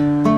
อยู่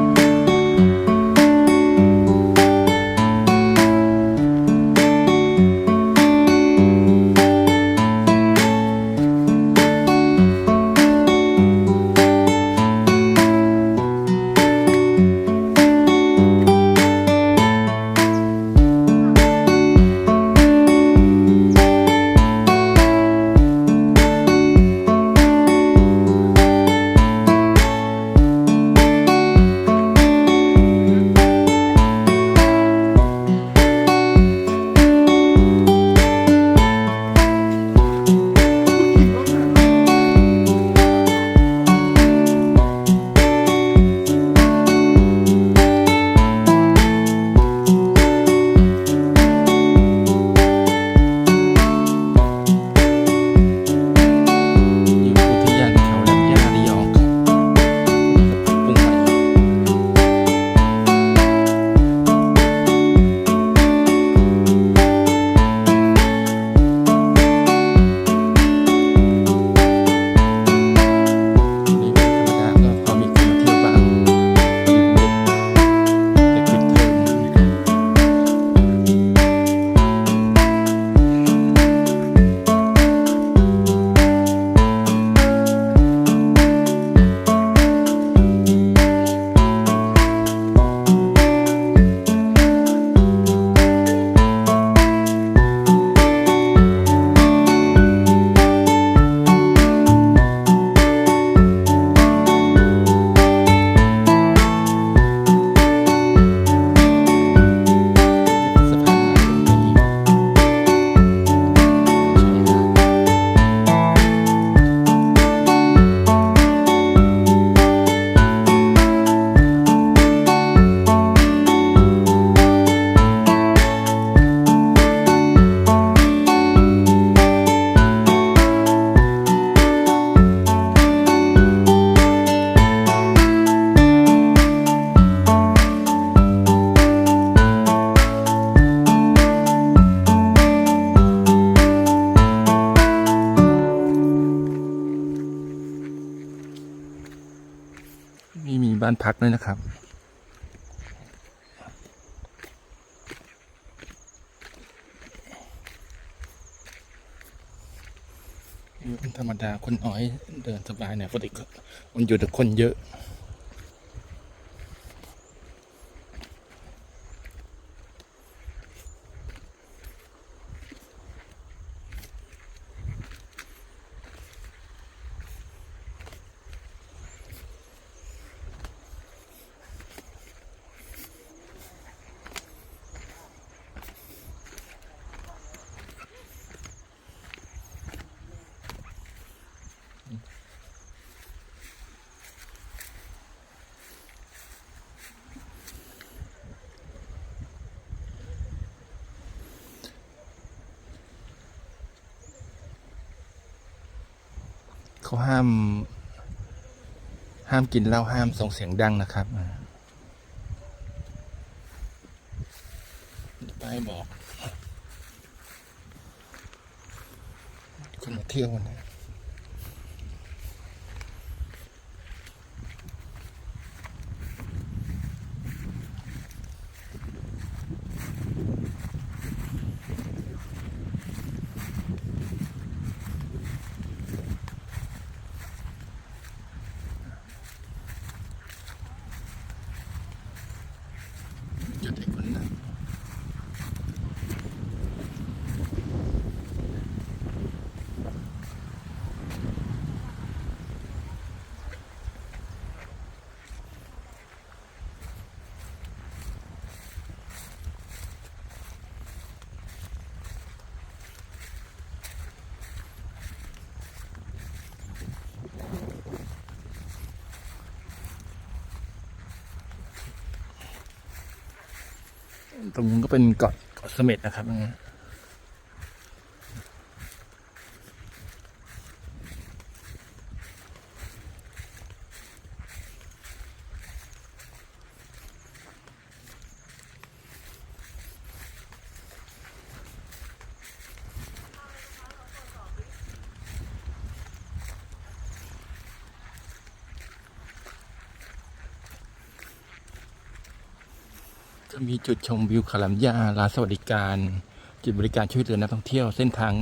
บ้านพักด้วยนะครับ ธรรมดาคนน้อยเดินสบายเนี่ยปกติก็มันอยู่แต่คนเยอะ เขาห้าม ห้ามกินเหล้าห้ามส่งเสียงดังนะครับอ่าป้ายบอก คนมาเที่ยววันนี้จะได้คนนั้น ตรงนู้นก็เป็นเกาะเกาะเสม็ดนะครับ อ่าก็มีจุดชมวิวขลัมยาลานสวัสดิการ จุดบริการช่วยเหลือนักท่องเที่ยวเส้นทาง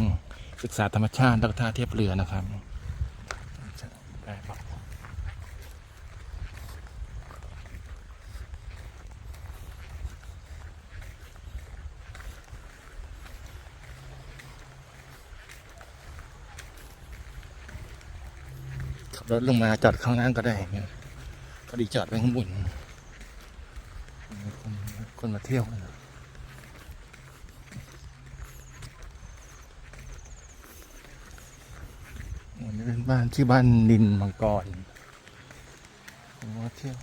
ศึกษาธรรมชาติแล้วก็ท่าเทียบเรือนะครับได้ปะขับรถลงมาจอดข้างล่างก็ได้พอดีจอดไว้ข้างบน คนคนมาเที่ยวกันนะอันนี้เป็นบ้านชื่อบ้านนินมังกรผมมาเที่ยว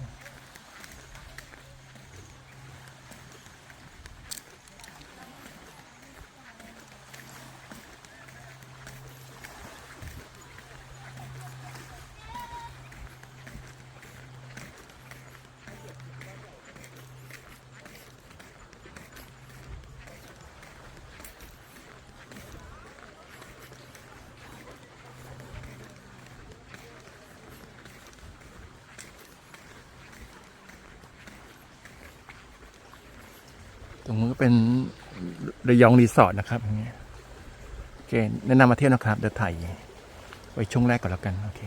ตรงนู้นก็เป็นระยองรีสอร์ทนะครับอย่างเงี้ยโอเคแนะนำมาเที่ยวนะครับ เดี๋ยวถ่ายไว้ช่วงแรกก่อนแล้วกัน โอเค